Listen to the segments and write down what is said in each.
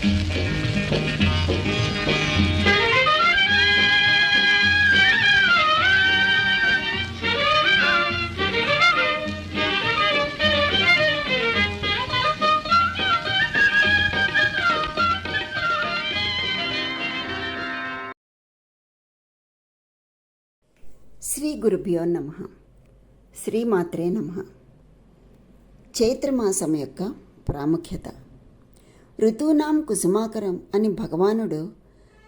శ్రీ గురుభ్యో నమ. శ్రీమాత్రే నమ. చైత్రమాసం యొక్క ప్రాముఖ్యత. ఋతూనాం కుసుమాకరం అని భగవానుడు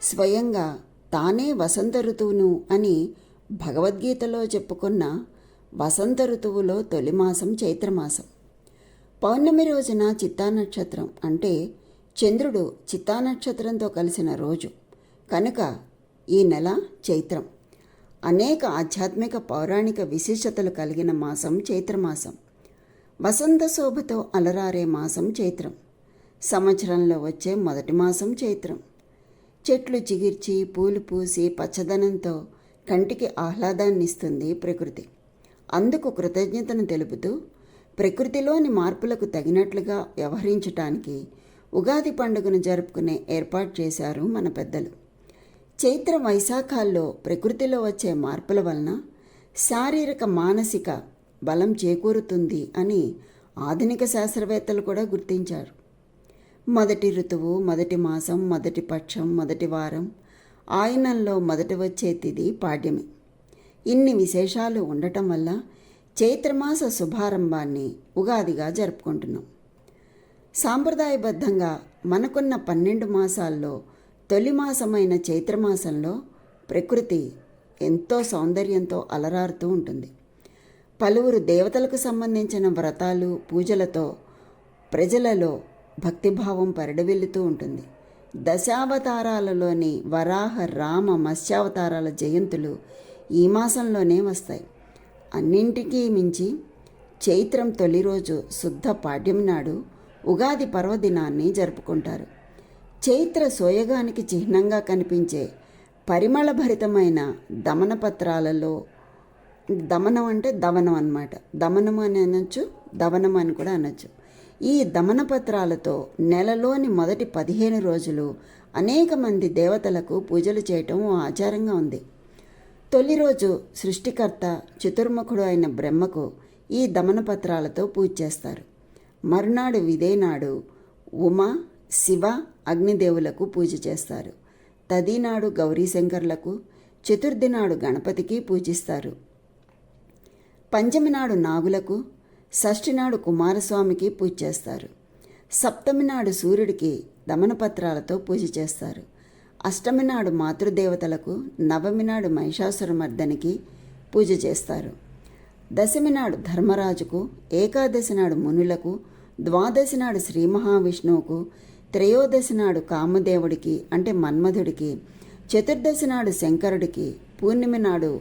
స్వయంగా తానే వసంత ఋతువును అని భగవద్గీతలో చెప్పుకున్న వసంత ఋతువులో తొలి మాసం చైత్రమాసం. పౌర్ణమి రోజున చిత్తా నక్షత్రం అంటే చంద్రుడు చిత్తా నక్షత్రంతో కలిసిన రోజు. కనుక ఈ నెల చైత్రం. అనేక ఆధ్యాత్మిక పౌరాణిక విశేషతలు కలిగిన మాసం చైత్రమాసం. వసంత శోభతో అలరారే మాసం చైత్రం. సంవత్సరంలో వచ్చే మొదటి మాసం చైత్రం. చెట్లు చిగిర్చి పూలు పూసి పచ్చదనంతో కంటికి ఆహ్లాదాన్ని ఇస్తుంది ప్రకృతి. అందుకు కృతజ్ఞతను తెలుపుతూ ప్రకృతిలోని మార్పులకు తగినట్లుగా వ్యవహరించటానికి ఉగాది పండుగను జరుపుకునే ఏర్పాటు చేశారు మన పెద్దలు. చైత్ర వైశాఖాల్లో ప్రకృతిలో వచ్చే మార్పుల వలన శారీరక మానసిక బలం చేకూరుతుంది అని ఆధునిక శాస్త్రవేత్తలు కూడా గుర్తించారు. మొదటి ఋతువు మొదటి మాసం మొదటి పక్షం మొదటి వారం. ఆయనంలో మొదటి వచ్చే తిది పాడ్యమి. ఇన్ని విశేషాలు ఉండటం వల్ల చైత్రమాస శుభారంభాన్ని ఉగాదిగా జరుపుకుంటున్నాం. సాంప్రదాయబద్ధంగా మనకున్న పన్నెండు మాసాల్లో తొలి మాసమైన చైత్రమాసంలో ప్రకృతి ఎంతో సౌందర్యంతో అలరారుతూ ఉంటుంది. పలువురు దేవతలకు సంబంధించిన వ్రతాలు పూజలతో ప్రజలలో భక్తిభావం పరిడవిల్లుతూ ఉంటుంది. దశావతారాలలోని వరాహ రామ మత్స్యావతారాల జయంతులు ఈ మాసంలోనే వస్తాయి. అన్నింటికీ మించి చైత్రం తొలి రోజు శుద్ధ పాడ్యం నాడు ఉగాది పర్వదినాన్ని జరుపుకుంటారు. చైత్ర సోయగానికి చిహ్నంగా కనిపించే పరిమళభరితమైన దమనపత్రాలలో దమనం అంటే దవనం అన్నమాట. దమనం అని అనొచ్చు దవనం అని కూడా అనొచ్చు. ఈ దమనపత్రాలతో నెలలోని మొదటి పదిహేను రోజులు అనేక మంది దేవతలకు పూజలు చేయటం ఆచారంగా ఉంది. తొలి రోజు సృష్టికర్త చతుర్ముఖుడు అయిన బ్రహ్మకు ఈ దమనపత్రాలతో పూజ చేస్తారు. మరునాడు విదేనాడు ఉమ శివ అగ్నిదేవులకు పూజ చేస్తారు. తదినాడు గౌరీశంకర్లకు చతుర్థి నాడు గణపతికి పూజిస్తారు. పంచమి నాడు నాగులకు షష్ఠి నాడు కుమారస్వామికి పూజ చేస్తారు. సప్తమి నాడు సూర్యుడికి దమనపత్రాలతో పూజ చేస్తారు. అష్టమి నాడు మాతృదేవతలకు నవమి నాడు మహిషాసురమర్దనికి పూజ చేస్తారు. దశమి నాడు ధర్మరాజుకు ఏకాదశి నాడు మునులకు ద్వాదశి నాడు శ్రీ మహావిష్ణువుకు త్రయోదశి నాడు కామదేవుడికి అంటే మన్మధుడికి చతుర్దశి నాడు శంకరుడికి పూర్ణిమ నాడు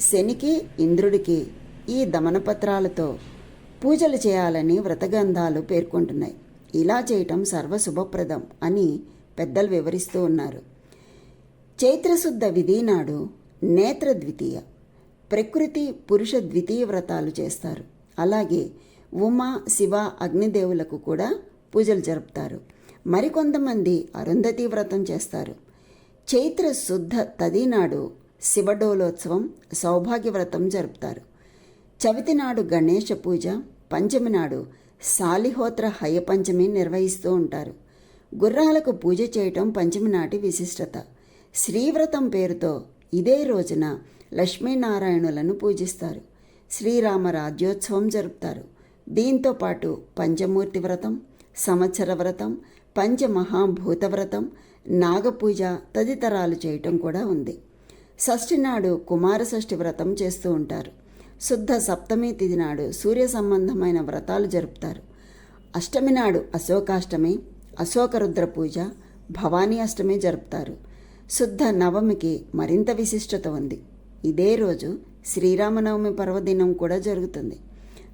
శనికి ఇంద్రుడికి ఈ దమనపత్రాలతో పూజలు చేయాలని వ్రతగంధాలు పేర్కొంటున్నాయి. ఇలా చేయటం సర్వశుభప్రదం అని పెద్దలు వివరిస్తూ ఉన్నారు. చైత్రశుద్ధ విధి నాడు నేత్ర ద్వితీయ ప్రకృతి పురుష ద్వితీయ వ్రతాలు చేస్తారు. అలాగే ఉమా శివ అగ్నిదేవులకు కూడా పూజలు జరుపుతారు. మరికొంతమంది అరుంధతి వ్రతం చేస్తారు. చైత్ర శుద్ధ తదినాడు శివడోలోత్సవం సౌభాగ్య వ్రతం జరుపుతారు. చవితి నాడు గణేష పూజ పంచమి నాడు సాలిహోత్ర హయపంచమి నిర్వహిస్తూ ఉంటారు. గుర్రాలకు పూజ చేయటం పంచమి నాటి విశిష్టత. శ్రీవ్రతం పేరుతో ఇదే రోజున లక్ష్మీనారాయణులను పూజిస్తారు. శ్రీరామ రాజ్యోత్సవం జరుపుతారు. దీంతో పాటు పంచమూర్తి వ్రతం సంవత్సర వ్రతం పంచమహాభూత వ్రతం నాగపూజ తదితరాలు చేయటం కూడా ఉంది. షష్ఠి నాడు కుమార షష్ఠి వ్రతం చేస్తూ ఉంటారు. శుద్ధ సప్తమి తిథి నాడు సూర్య సంబంధమైన వ్రతాలు జరుపుతారు. అష్టమి నాడు అశోకాష్టమి అశోకరుద్ర పూజ భవానీ అష్టమి జరుపుతారు. శుద్ధ నవమికి మరింత విశిష్టత ఉంది. ఇదే రోజు శ్రీరామనవమి పర్వదినం కూడా జరుగుతుంది.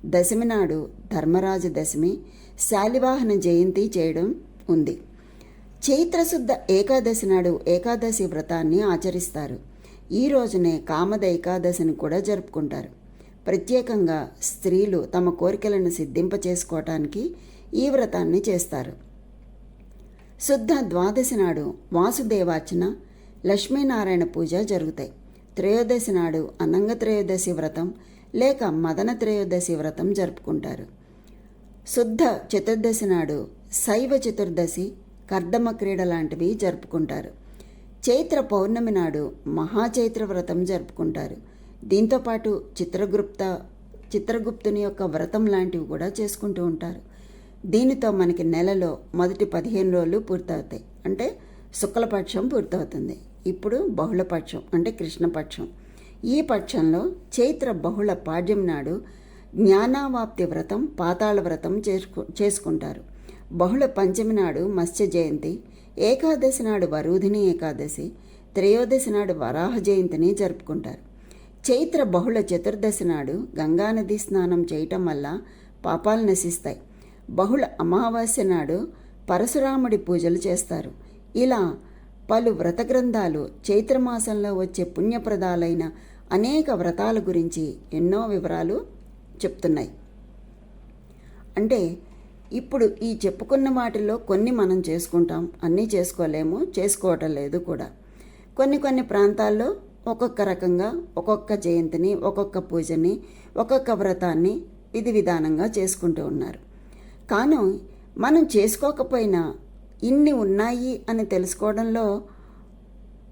దశమి నాడు ధర్మరాజ దశమి శాలివాహన జయంతి చేయడం ఉంది. చైత్రశుద్ధ ఏకాదశి నాడు ఏకాదశి వ్రతాన్ని ఆచరిస్తారు. ఈ రోజునే కామద ఏకాదశిని కూడా జరుపుకుంటారు. ప్రత్యేకంగా స్త్రీలు తమ కోరికలను సిద్ధింప చేసుకోవటానికి ఈ వ్రతాన్ని చేస్తారు. శుద్ధ ద్వాదశి నాడు వాసుదేవార్చన లక్ష్మీనారాయణ పూజ జరుగుతాయి. త్రయోదశి నాడు అనంగ త్రయోదశి వ్రతం లేక మదన త్రయోదశి వ్రతం జరుపుకుంటారు. శుద్ధ చతుర్దశి నాడు శైవ చతుర్దశి కర్దమ క్రీడ లాంటివి జరుపుకుంటారు. చైత్ర పౌర్ణమి నాడు మహాచైత్ర వ్రతం జరుపుకుంటారు. దీంతోపాటు చిత్రగుప్త చిత్రగుప్తుని యొక్క వ్రతం లాంటివి కూడా చేసుకుంటూ ఉంటారు. దీనితో మనకి నెలలో మొదటి పదిహేను రోజులు పూర్తవుతాయి. అంటే శుక్లపక్షం పూర్తవుతుంది. ఇప్పుడు బహుళపక్షం అంటే కృష్ణపక్షం. ఈ పక్షంలో చైత్ర బహుళ పాడ్యం నాడు జ్ఞానావాప్తి వ్రతం పాతాళ వ్రతం చేసుకు చేసుకుంటారు. బహుళ పంచమి నాడు మత్స్య జయంతి ఏకాదశి నాడు వరూధిని ఏకాదశి త్రయోదశి నాడు వరాహ జయంతిని జరుపుకుంటారు. చైత్ర బహుళ చతుర్దశి నాడు గంగానది స్నానం చేయటం వల్ల పాపాలు నశిస్తాయి. బహుళ అమావాస్య నాడు పరశురాముడి పూజలు చేస్తారు. ఇలా పలు వ్రత గ్రంథాలు చైత్రమాసంలో వచ్చే పుణ్యప్రదాలైన అనేక వ్రతాల గురించి ఎన్నో వివరాలు చెప్తున్నాయి. అంటే ఇప్పుడు ఈ చెప్పుకున్న వాటిలో కొన్ని మనం చేసుకుంటాం అన్నీ చేసుకోలేము చేసుకోవటం లేదు కూడా. కొన్ని కొన్ని ప్రాంతాల్లో ఒక్కొక్క రకంగా ఒక్కొక్క జయంతిని ఒక్కొక్క పూజని ఒక్కొక్క వ్రతాన్ని విధి విధానంగా చేసుకుంటూ ఉన్నారు. కానీ మనం చేసుకోకపోయినా ఇన్ని ఉన్నాయి అని తెలుసుకోవడంలో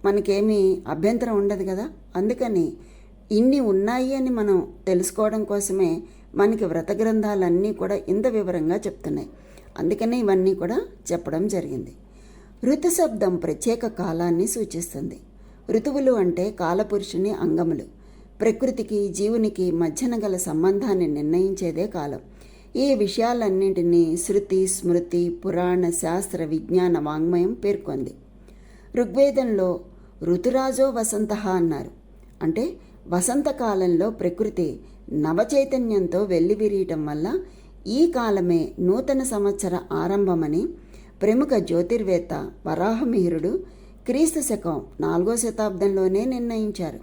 మనకేమీ అభ్యంతరం ఉండదు కదా? అందుకని ఇన్ని ఉన్నాయి అని మనం తెలుసుకోవడం కోసమే మనకి వ్రత గ్రంథాలన్నీ కూడా ఇంత వివరంగా చెప్తున్నాయి. అందుకనే ఇవన్నీ కూడా చెప్పడం జరిగింది. ఋతుశబ్దం ప్రత్యేక కాలాన్ని సూచిస్తుంది. ఋతువులు అంటే కాలపురుషుని అంగములు. ప్రకృతికి జీవునికి మధ్యన గల సంబంధాన్ని నిర్ణయించేదే కాలం. ఈ విషయాలన్నింటినీ శృతి స్మృతి పురాణ శాస్త్ర విజ్ఞాన వాంగ్మయం పేర్కొంది. ఋగ్వేదంలో ఋతురాజో వసంత అన్నారు. అంటే వసంతకాలంలో ప్రకృతి నవచైతన్యంతో వెల్లివిరియటం వల్ల ఈ కాలమే నూతన సంవత్సర ఆరంభమని ప్రముఖ జ్యోతిర్వేత్త వరాహమిహిరుడు క్రీస్తు శకం నాలుగో శతాబ్దంలోనే నిర్ణయించారు.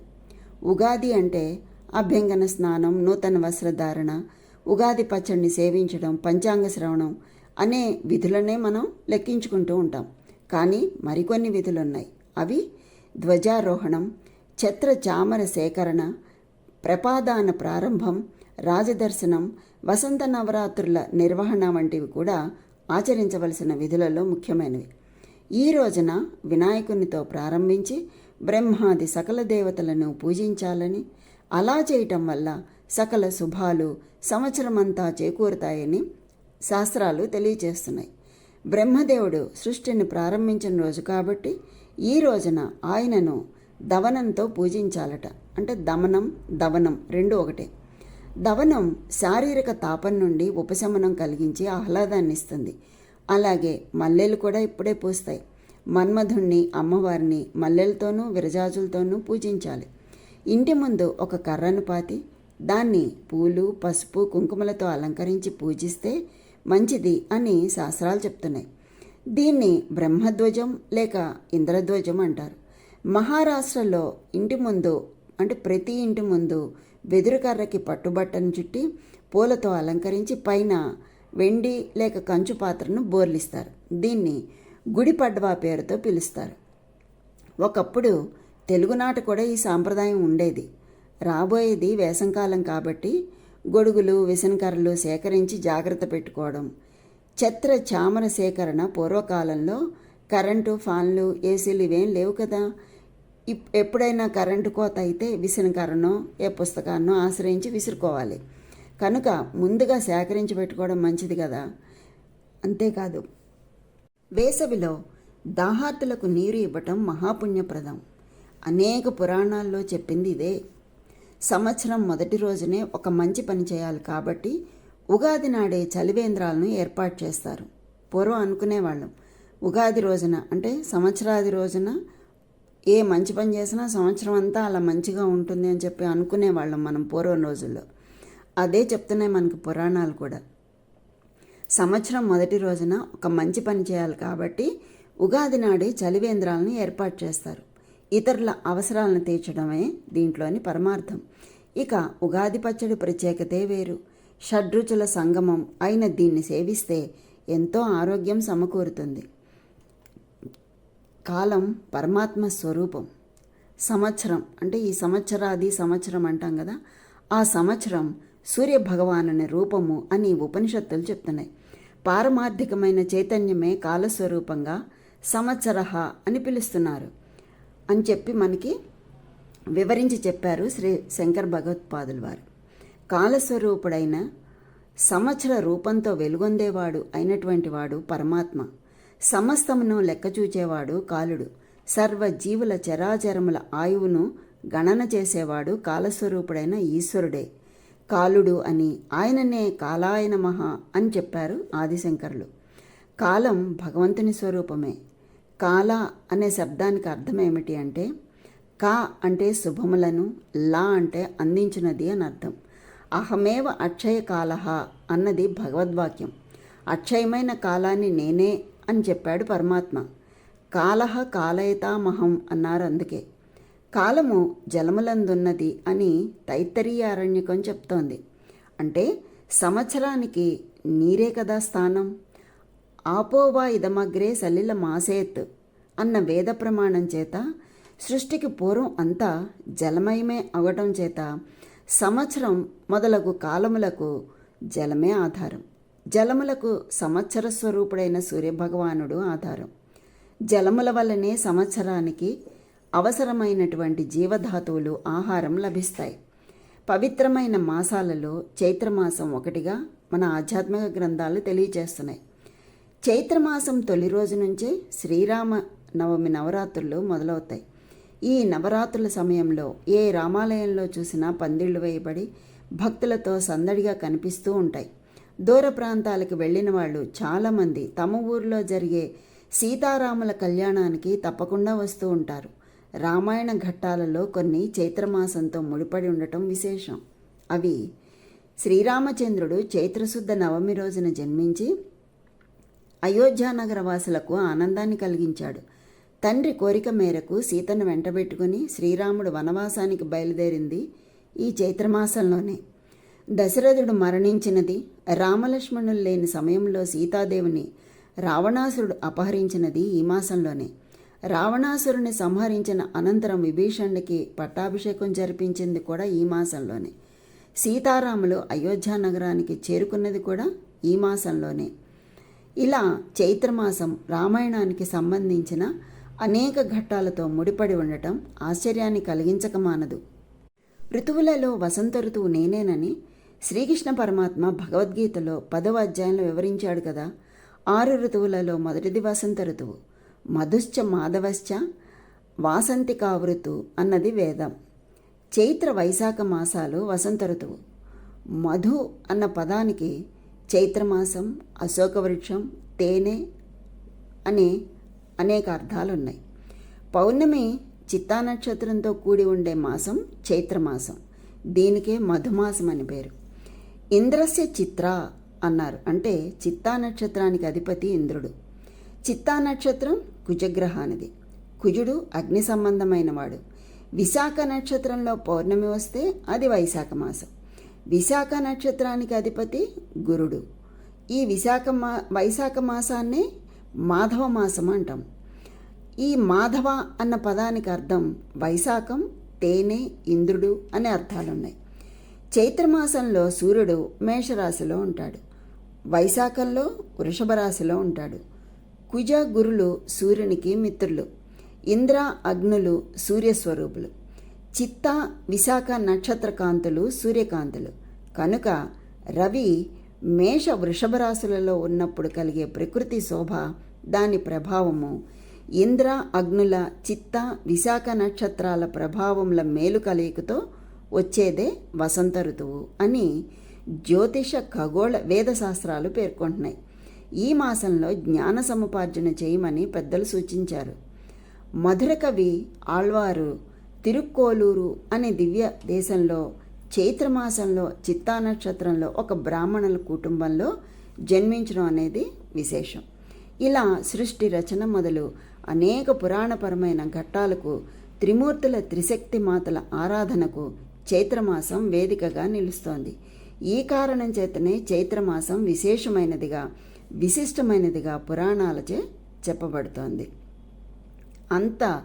ఉగాది అంటే అభ్యంగన స్నానం నూతన వస్త్రధారణ ఉగాది పచ్చడిని సేవించడం పంచాంగ శ్రవణం అనే విధులనే మనం లెక్కించుకుంటూ ఉంటాం. కానీ మరికొన్ని విధులున్నాయి. అవి ధ్వజారోహణం ఛత్ర చామర సేకరణ ప్రపాదాన ప్రారంభం రాజదర్శనం వసంత నవరాత్రుల నిర్వహణ వంటివి కూడా ఆచరించవలసిన విధులలో ముఖ్యమైనవి. ఈ రోజున వినాయకునితో ప్రారంభించి బ్రహ్మాది సకల దేవతలను పూజించాలని అలా చేయటం వల్ల సకల శుభాలు సంవత్సరమంతా చేకూరుతాయని శాస్త్రాలు తెలియజేస్తున్నాయి. బ్రహ్మదేవుడు సృష్టిని ప్రారంభించిన రోజు కాబట్టి ఈ రోజున ఆయనను దవనంతో పూజించాలట. అంటే దమనం దవనం రెండు ఒకటే. దవనం శారీరక తాపం నుండి ఉపశమనం కలిగించి ఆహ్లాదాన్ని ఇస్తుంది అలాగే మల్లెలు కూడా ఇప్పుడే పూస్తాయి. మన్మధుణ్ణి అమ్మవారిని మల్లెలతోనూ విరజాజులతోనూ పూజించాలి. ఇంటి ముందు ఒక కర్రను పాతి దాన్ని పూలు పసుపు కుంకుమలతో అలంకరించి పూజిస్తే మంచిది అని శాస్త్రాలు చెప్తున్నాయి. దీన్ని బ్రహ్మధ్వజం లేక ఇంద్రధ్వజం అంటారు. మహారాష్ట్రలో ఇంటి ముందు అంటే ప్రతి ఇంటి ముందు వెదురు కర్రకి పట్టుబట్టను చుట్టి పూలతో అలంకరించి పైన వెండి లేక కంచు పాత్రను బోర్లిస్తారు. దీన్ని గుడి పడ్వా పేరుతో పిలుస్తారు. ఒకప్పుడు తెలుగునాట కూడా ఈ సాంప్రదాయం ఉండేది. రాబోయేది వేసంకాలం కాబట్టి గొడుగులు విసనకర్రలు సేకరించి జాగ్రత్త పెట్టుకోవడం. ఛత్ర చామర సేకరణ పూర్వకాలంలో కరెంటు ఫ్యాన్లు ఏసీలు ఇవేం లేవు కదా. ఇప్ ఎప్పుడైనా కరెంటు కోత అయితే విసనకరనో ఏ పుస్తకాన్నో ఆశ్రయించి విసురుకోవాలి. కనుక ముందుగా సేకరించి పెట్టుకోవడం మంచిది కదా? అంతేకాదు వేసవిలో దాహార్తులకు నీరు ఇవ్వటం మహాపుణ్యప్రదం. అనేక పురాణాల్లో చెప్పింది ఇదే. సంవత్సరం మొదటి రోజునే ఒక మంచి పని చేయాలి కాబట్టి ఉగాది నాడే చలివేంద్రాలను ఏర్పాటు చేస్తారు. పూర్వం అనుకునేవాళ్ళం ఉగాది రోజున అంటే సంవత్సరాది రోజున ఏ మంచి పని చేసినా సంవత్సరం అంతా అలా మంచిగా ఉంటుంది అని చెప్పి అనుకునేవాళ్ళం మనం పూర్వం రోజుల్లో. అదే చెప్తున్నాయి మనకు పురాణాలు కూడా. సంవత్సరం మొదటి రోజున ఒక మంచి పని చేయాలి కాబట్టి ఉగాది నాడే చలివేంద్రాలను ఏర్పాటు చేస్తారు. ఇతరుల అవసరాలను తీర్చడమే దీంట్లోని పరమార్థం. ఇక ఉగాది పచ్చడి ప్రత్యేకతే వేరు. షడ్రుచుల సంగమం అయిన దీన్ని సేవిస్తే ఎంతో ఆరోగ్యం సమకూరుతుంది. కాలం పరమాత్మ స్వరూపం. సంవత్సరం అంటే ఈ సంవత్సరాది సంవత్సరం అంటాం కదా. ఆ సంవత్సరం సూర్య భగవానుని రూపము అని ఉపనిషత్తులు చెప్తున్నాయి. పారమార్థికమైన చైతన్యమే కాలస్వరూపంగా సంవత్సరహ అని పిలుస్తున్నారు. అని చెప్పి మనకి వివరించి చెప్పారు శ్రీ శంకర్ భగవత్పాదుల వారు. కాలస్వరూపుడైన సంవత్సర రూపంతో వెలుగొందేవాడు అయినటువంటి వాడు పరమాత్మ. సమస్తమును లెక్కచూచేవాడు కాలుడు. సర్వ జీవుల చరాచరముల ఆయువును గణన చేసేవాడు కాలస్వరూపుడైన ఈశ్వరుడే. కాలుడు అని ఆయననే కాలాయన మహా అని చెప్పారు ఆదిశంకరులు. కాలం భగవంతుని స్వరూపమే. కాల అనే శబ్దానికి అర్థం ఏమిటి అంటే కా అంటే శుభములను లా అంటే అందించినది అని అర్థం. అహమేవ అక్షయ కాల అన్నది భగవద్వాక్యం. అక్షయమైన కాలాన్ని నేనే అని చెప్పాడు పరమాత్మ. కాలహ కాలయతామహం అన్నారు అందుకే. కాలము జలములందున్నది అని తైత్తరీయ అరణ్యకం చెప్తోంది. అంటే సంవత్సరానికి నీరే కదా స్థానం. ఆపోవా ఇదమగ్రే సలిల మాసేత్ అన్న వేద ప్రమాణం చేత సృష్టికి పూర్వం అంతా జలమయమే అవటం చేత సంవత్సరం మొదలగు కాలములకు జలమే ఆధారం. జలములకు సంవత్సర స్వరూపుడైన సూర్యభగవానుడు ఆధారం. జలముల వల్లనే సంవత్సరానికి అవసరమైనటువంటి జీవధాతువులు ఆహారం లభిస్తాయి. పవిత్రమైన మాసాలలో చైత్రమాసం ఒకటిగా మన ఆధ్యాత్మిక గ్రంథాలు తెలియజేస్తున్నాయి. చైత్రమాసం తొలి రోజు నుంచే శ్రీరామ నవమి నవరాత్రులు మొదలవుతాయి. ఈ నవరాత్రుల సమయంలో ఏ రామాలయంలో చూసినా పందిళ్ళు వేయబడి భక్తులతో సందడిగా కనిపిస్తూ ఉంటాయి. దూర ప్రాంతాలకు వెళ్ళిన వాళ్ళు చాలామంది తమ ఊరిలో జరిగే సీతారాముల కళ్యాణానికి తప్పకుండా వస్తూ ఉంటారు. రామాయణ ఘట్టాలలో కొన్ని చైత్రమాసంతో ముడిపడి ఉండటం విశేషం. అవి శ్రీరామచంద్రుడు చైత్రశుద్ధ నవమి రోజున జన్మించి అయోధ్యానగర వాసులకు ఆనందాన్ని కలిగించాడు. తండ్రి కోరిక మేరకు సీతను వెంటబెట్టుకుని శ్రీరాముడు వనవాసానికి బయలుదేరింది ఈ చైత్రమాసంలోనే. దశరథుడు మరణించినది రామలక్ష్మణులు లేని సమయంలో సీతాదేవిని రావణాసురుడు అపహరించినది ఈ మాసంలోనే. రావణాసురుని సంహరించిన అనంతరం విభీషణుడికి పట్టాభిషేకం జరిపించింది కూడా ఈ మాసంలోనే. సీతారాములు అయోధ్య నగరానికి చేరుకున్నది కూడా ఈ మాసంలోనే. ఇలా చైత్రమాసం రామాయణానికి సంబంధించిన అనేక ఘట్టాలతో ముడిపడి ఉండటం ఆశ్చర్యాన్ని కలిగించక మానదు. ఋతువులలో వసంత ఋతువు నేనేనని శ్రీకృష్ణ పరమాత్మ భగవద్గీతలో పదవ అధ్యాయంలో వివరించాడు కదా. ఆరు ఋతువులలో మొదటిది వసంత ఋతువు. మధుశ్చ మాధవశ్చ వాసంతికావృతు అన్నది వేదం. చైత్ర వైశాఖ మాసాలు వసంత ఋతువు. మధు అన్న పదానికి చైత్రమాసం అశోక వృక్షం తేనె అనే అనేక అర్థాలు ఉన్నాయి పౌర్ణమి చిత్తా నక్షత్రంతో కూడి ఉండే మాసం చైత్రమాసం దీనికే మధుమాసం అని పేరు. ఇంద్రస్య చిత్ర అన్నారు. అంటే చిత్తా నక్షత్రానికి అధిపతి ఇంద్రుడు. చిత్తా నక్షత్రం కుజగ్రహానిది. కుజుడు అగ్ని సంబంధమైనవాడు. విశాఖ నక్షత్రంలో పౌర్ణమి వస్తే అది వైశాఖ మాసం. విశాఖ నక్షత్రానికి అధిపతి గురుడు. ఈ విశాఖ మా వైశాఖ మాసాన్నే మాధవ మాసం అంటాం. ఈ మాధవ అన్న పదానికి అర్థం వైశాఖం తేనె ఇంద్రుడు అనే అర్థాలున్నాయి. చైత్రమాసంలో సూర్యుడు మేషరాశిలో ఉంటాడు. వైశాఖంలో వృషభ రాశిలో ఉంటాడు. కుజ గురులు సూర్యునికి మిత్రులు ఇంద్ర అగ్నులు సూర్యస్వరూపులు చిత్త విశాఖ నక్షత్ర కాంతులు సూర్యకాంతులు. కనుక రవి మేష వృషభ రాశులలో ఉన్నప్పుడు కలిగే ప్రకృతి శోభ దాని ప్రభావము ఇంద్ర అగ్నుల చిత్త విశాఖ నక్షత్రాల ప్రభావముల మేలు కలయికతో వచ్చేదే వసంత ఋతువు అని జ్యోతిష ఖగోళ వేదశాస్త్రాలు పేర్కొంటున్నాయి. ఈ మాసంలో జ్ఞాన సముపార్జన చేయమని పెద్దలు సూచించారు. మధుర కవి ఆళ్వారు తిరుక్కోలూరు అనే దివ్య దేశంలో చైత్రమాసంలో చిత్తా నక్షత్రంలో ఒక బ్రాహ్మణుల కుటుంబంలో జన్మించడం అనేది విశేషం. ఇలా సృష్టి రచన మొదలు అనేక పురాణపరమైన ఘట్టాలకు త్రిమూర్తుల త్రిశక్తి మాతల ఆరాధనకు చైత్రమాసం వేదికగా నిలుస్తోంది. ఈ కారణం చేతనే చైత్రమాసం విశేషమైనదిగా విశిష్టమైనదిగా పురాణాలచే చెప్పబడుతోంది. అంత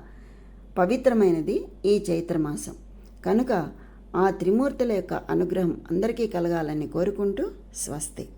పవిత్రమైనది ఈ చైత్రమాసం. కనుక ఆ త్రిమూర్తుల యొక్క అనుగ్రహం అందరికీ కలగాలని కోరుకుంటూ స్వస్తి.